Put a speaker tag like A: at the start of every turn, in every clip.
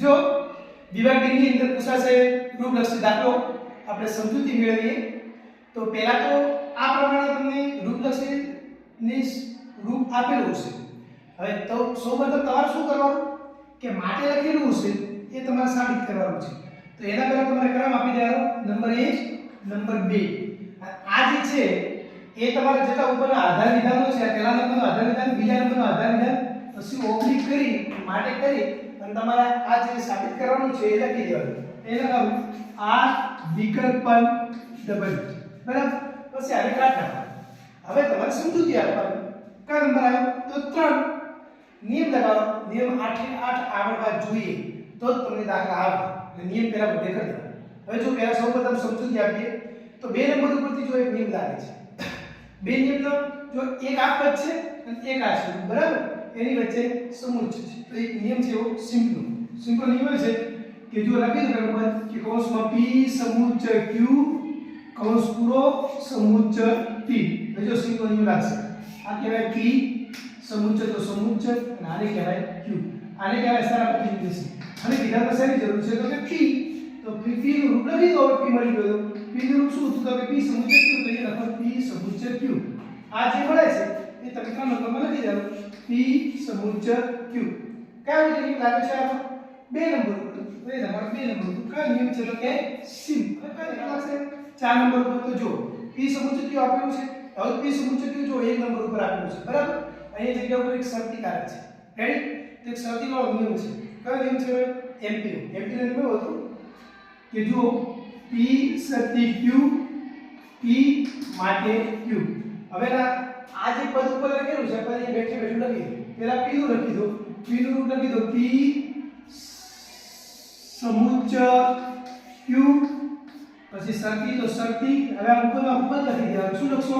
A: જો વિભાગ અંદર પૂછાશે રૂપલક્ષી દાખલો આપણે સમજૂતી મેળવીએ, તો પહેલા તો આ પ્રમાણે તમને રૂપલક્ષી રૂપ આપેલું છે હવે તો સૌપ્રથમ તમારે શું કરવાનું? કે માટે લખેલું છે એ તમારે સાબિત કરવાનું છે. તો એના પહેલા તમારે ક્રમ આપી દેવાનો. નંબર 1 નંબર 2 આ જે છે, એ તમારે જેટલા ઉપરના આધાર વિધાનો છે પહેલા નંબરનો આધાર વિધાન, બીજા નંબરનો આધાર વિધાન, પછી ઓબ્લિક કરી, માટે કરી અને તમારે આ જે સાબિત કરવાનું છે એ લખી દેવાનું. એ લખાવું. આ વિકલ્પન ડબલ બરાબર? પછી આવી કાઢા હવે તમારે સમજૂતી આપવાની. કયો નંબર આવ્યો? તો 3 નિયમ લગાવો નિયમ 8 એ 8 આવડવા જોઈએ. તો જ તમને દાખલા આવે. નિયમ પહેલા બધે કરી દેવાનો. હવે જો પહેલા સૌપ્રથમ સમજૂતી આપીએ, તો બે નંબર ઉપરથી જો એક નિયમ લાગે છે. બે નિયમનો જો એક આ પદ છે અને એક આ છે. બરાબર? એની વચ્ચે સમુચ્ચ છે. તો એક નિયમ છે એવો સિમ્પલ સિમ્પલ નિયમ છે કે જો લખી દો બરાબર કે કૌંસમાં p સમુચ્ચ q, કૌંસ પૂરો સમુચ્ચ p એટલે જો સિમ્પલ નિયમ લાગશે. આ કહેવાય p સમુચ્ચ તો સમુચ્ચ અને આને કહેવાય q. આને કહેવાય સારા પ્રતિનિધિ અને વિધાનમાં શેની જરૂર છે તો કે p. તો p p નું રૂપ લખી દો, p મળી ગયો p નું રૂપ શું હતું? તો કે p સમુચ્ચ q, તો એ લખો p સમુચ્ચ q. આ જે મળે છે, એ તમે કામ નંબરમાં લખી દો p સમુચર ક્યુ કયા નિયમ લાગે છે આમાં બે નંબર ઉપર. તો એ તમારો બે નંબર પર કયો નિયમ છે તો કે સિમ કયો નિયમ લાગશે ચાર નંબર ઉપર તો જો પી સમુચર ક્યુ આપેલું છે. હવે પી સમુચર ક્યુ જો એક નંબર ઉપર આપેલું છે. બરાબર? અહીંયા જગ્યા ઉપર એક શરતી કારક છે. રેડી તો એક શરતી વાળો નિયમ છે. કયો નિયમ છે એમપી એમપી નો નિયમ હતો કે જો પી શરતી ક્યુ પી માટે ક્યુ હવે ના આ જે પદ ઉપર લખેલું છે એ બેઠે બેઠું લખી પહેલા p નું લખી દો p નું રૂટ લખી દો p સમુચ્ચય q પછી શરતી તો શક્તિ હવે આ ઉપરમાં ઉપર લખી દેવાનું. શું લખશો?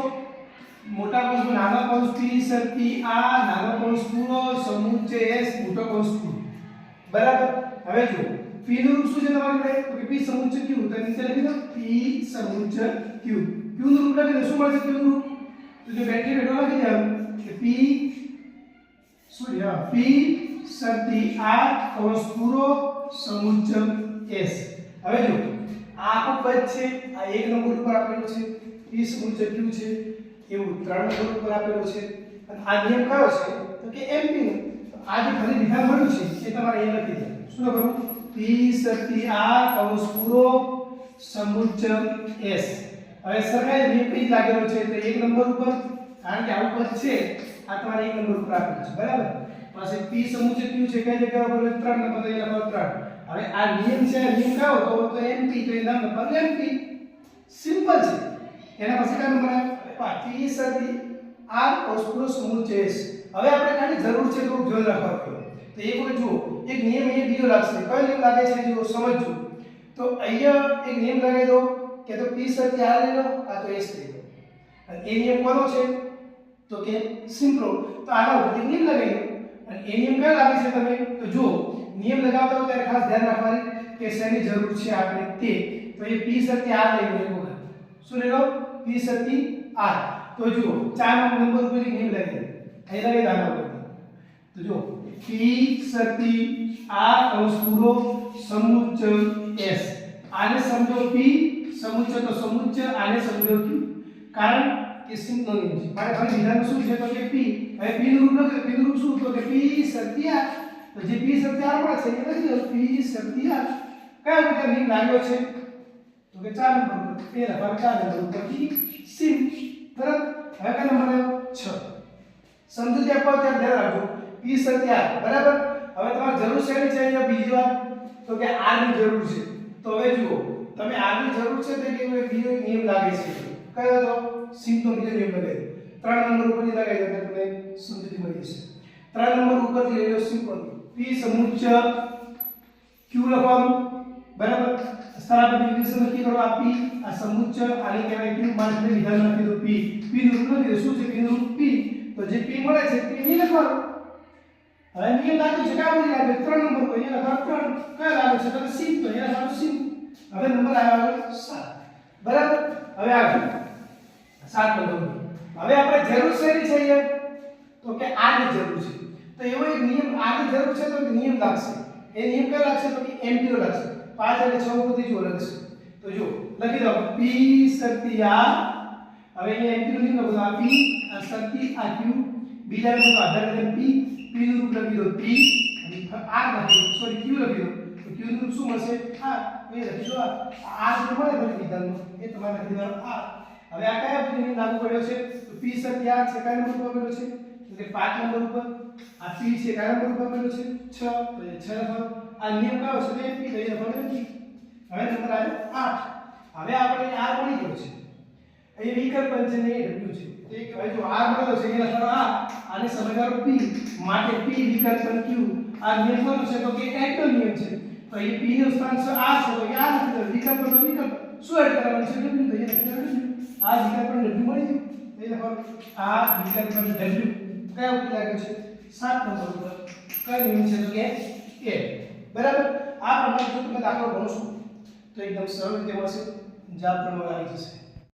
A: મોટા કૌંસ નાના કૌંસ p શરતી આ નાનો કૌંસ પૂરો સમુચ્ચય s મોટો કૌંસ પૂરો. બરાબર? હવે જો p નું શું છે તમારી જોડે? તો p સમુચ્ચ q તો નીચે લખી દો. p સમુચ્ચય q q નું રૂટ લખી દો. શું મળશે? q નું? જો બેટરી બેઠો લખી દેવાનું કે પી શું હા પી શરતી r કૌંસ પૂરો સમુચ્ચ એસ હવે જો આ આખું પદ છે આ એક નંબર ઉપર આપેલું છે p સમુચ્ચ q છે એવું ત્રણ નંબર ઉપર આપેલું છે અને આ નિયમ કયો છે તો કે mp નો તો આ જે ફરી વિધાન મળ્યું છે એ તમારે અહીંયા લખી દેવાનું શું લખવાનું પી શરતી r કૌંસ પૂરો સમુચ્ચ s હવે સરખાઈ વિપરીત લાગેલો છે તો એક નંબર ઉપર, કારણ કે આવું પદ છે, આ તમારે એક નંબર ઉપર આપેલું છે, બરાબર? પાસે p છે q છે, કઈ જગ્યા ઉપર ત્રણ નંબર તો લખો ત્રણ. હવે આ નિયમ છે નિયમ કયો? તો તો mp, તો એના નંબર mp. સિમ્પલ છે. એના પછી કયો નંબર આવે p શરતી r cos પૂરો સમુચ્ચ s. હવે આપણે ખાલી જરૂર છે તો ધ્યાન રાખવાનું. તો એક વખત જુઓ, એક નિયમ એ બીજો લાગશે. કયો નિયમ લાગે છે? જો સમજજો. તો અહીંયા એક નિયમ લગાવી દો કે તો પી શરતી આ લઈ લો આ તો એસ લઈ લો અને એ નિયમ કોનો છે? તો કે સિમ્પ્રો. તો આના ઉપરથી નિયમ લગાવી અને એ નિયમ કયો લાગે છે તમે? તો જુઓ, નિયમ લગાવતા હો ત્યારે ખાસ ધ્યાન રાખવાની કે શેની જરૂર છે આપણે તે. તો એ પી શરતી આ લઈ લો એક શું લઈ લો પી શરતી આ તો જુઓ, ચાર નંબર ઉપર નિયમ લગાવી અહીં લગાવી ઉપર તો જુઓ, પી સતી આ કૌંસ પૂરો સમુચ્ચ એસ. આને સમજો p સમુચ્ચ તો સમુચ્ચય આને q કારણ કે સિમ્પલ નિયમ છે. મારે ખાલી વિધાન શું છે તો કે p હવે p નું રૂપ લખો. p નું રૂપ શું? તો કે p r તો જે p r મળે છે એ લખી દો. p શરતી કયા નિયમ લાગ્યો છે? તો કે ચાર નંબર ઉપર. પેલા પર ચાર નંબર પરથી સિમ બરાબર? હવે કયો નંબર આવ્યો? 6 સમજૂતી આપવા ત્યાં ધ્યાન રાખજો. p શરતી બરાબર? હવે તમારે જરૂર છે નહીં છે અહીંયા? બીજી વાત તો કે r ની જરૂર છે. તો હવે જુઓ. તમે આની જરૂર છે તે કે બીજો નિયમ લાગે છે. કયો તો? સિંહનો બીજો નિયમ લાગે ત્રણ નંબર ઉપર દો એટલે તમને સુંદરી મળી જશે. ત્રણ નંબર ઉપરથી લઈ લો સિમ્પલ પી સમુચ્ચ ક્યુ લખવાનું બરાબર? સ્થાનાપતિ ઇંગ્લિશ નક્કી કરો આ પી આ સમુચ્ચ આને કહેવાય ક્યુ માનને વિધાન લખી દો પી પી નું રૂપ નથી શું છે? પી નું p. તો જે પી મળે છે તે નહીં લખવાનું. હવે નિયમ લાગ્યું છે કયા નહીં લાગે ત્રણ નંબર પર અહીંયા લખવાનું ત્રણ. કયા લાગે છે? તો સિમ તો અહીંયા લખવાનું સિમ હવે નંબર આવ્યો સાત. બરાબર? હવે આગળ. સાત નંબર. હવે આપણે જરૂર શેની છે તો કે આ ની જરૂર છે. તો એવો એક નિયમ, આની ની જરૂર છે તો નિયમ લાગશે. એ નિયમ કયો લાગશે? તો કે એમ્પિયર લાગશે. 5 અને 6 ઉપર જો અલગ તો જો, લખી દો. P શક્તિ r હવે અહીંયા એમ્પિયર નિયમ લખો. આ p, આ શક્તિ, આ q. બીજા નંબરનો આધાર કરે p p નું રૂપ લખી દો. P. અને r લખી દો. સોરી q લખી દો. તો q નું શું મળશે r એ લખી દો આ r જો ભરી પછી એ તમારે લખી દેવાનું. r હવે આ કયા નિયમ લાગુ પડ્યો છે? તો p શક્તિ r છે. કયા નંબર ઉપર પડ્યો છે? એટલે 5 નંબર ઉપર. આ p છે. કયા નંબર ઉપર પડ્યો છે? 6 તો એ 6 લખો આ નિયમ કયો છે? તો એ p લખવાનો નથી. હવે નંબર આવ્યો 8 હવે આપણે r મળી ગયો છે. અહીં વિકલ્પ છે ને એ w છે. તો એક હવે જો r મળ્યો છે એ લખવાનો r આને સમયગાળો p માટે p વિકલ્પ q આ નિયમ કોનો છે? તો કે એટ નિયમ છે. તો અહીં p નું સ્થાન છે r છે. તો આ નથી વિકલ્પ તો વિકલ્પ. શું એડ કરવાનું છે? w તો અહીંયા આ વિકલ્પ પણ w મળી ગયું. એટલે લખવાનું આ વિકલ્પ પણ w કયા ઉપર લાગ્યો છે? 7 નંબર ઉપર. કયો નિયમ છે? તો કે એ. બરાબર? આ પ્રમાણે જો તમે દાખલો ગણશો તો એકદમ સરળ રીતે મળશે. જવાબ પણ આવી જશે.